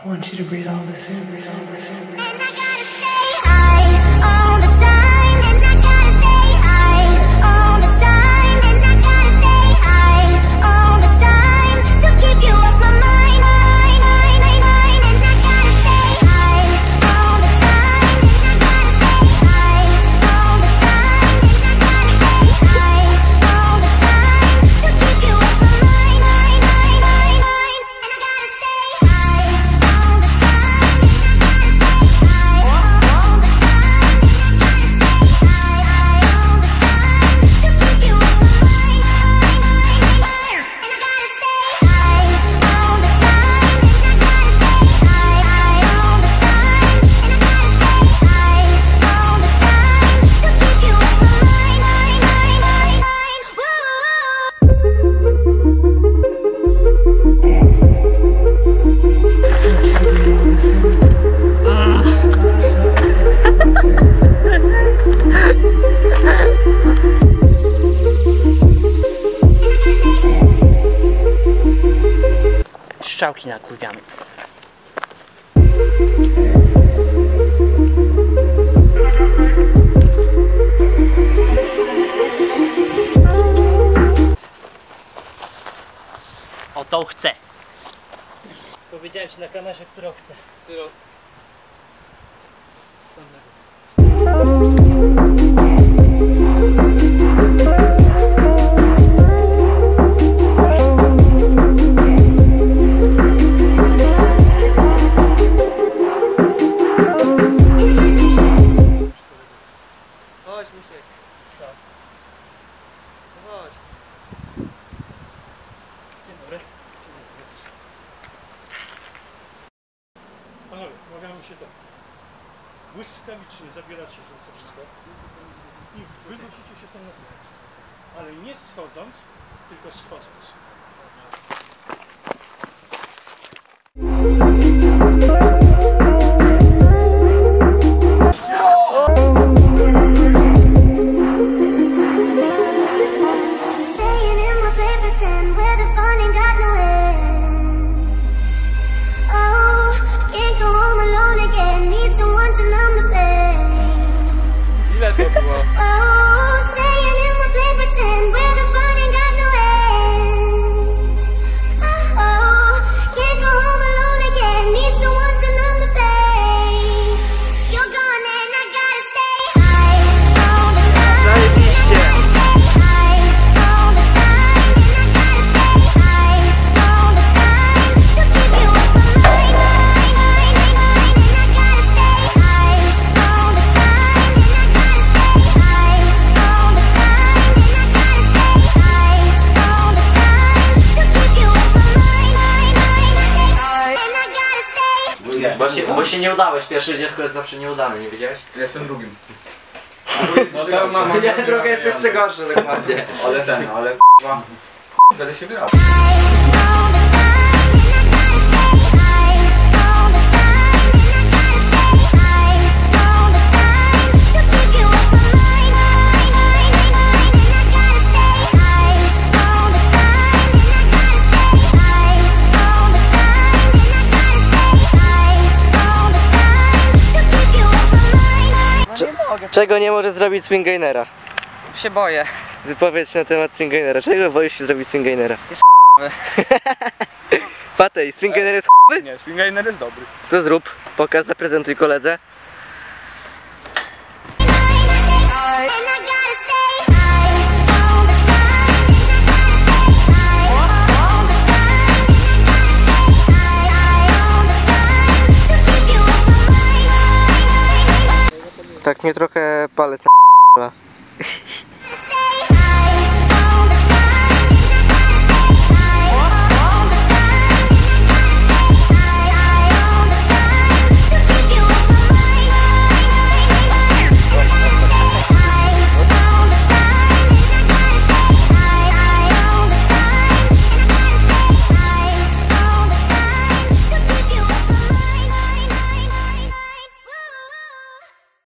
I want you to breathe all this in, breathe all this in. strzałki nakurwiamy. O tą chcę. Powiedziałem ci na kamerze, którą chcę. Którą? Słynnego. robicie tak. Błyskawicznie zabieracie się to wszystko i wynosicie się stąd na zewnątrz. Ale nie schodząc, tylko schodząc. The fun ain't got no and I'm the best. bo się, bo się nie udałeś. Pierwsze dziecko jest zawsze nieudane, nie wiedziałeś? Jestem drugim. No to mama. Drugie jest jeszcze gorsze dokładnie. Ale ten, ale k***a. Będę się wyrastał. mogę. Czego nie może zrobić swingainera? Się boję. Wypowiedź na temat swingainera. Czego boisz się zrobić swingainera? Jest Patej, swingainer jest ch**y? Nie, swingainer jest dobry. To zrób, pokaz, zaprezentuj koledze. tak mnie trochę palec na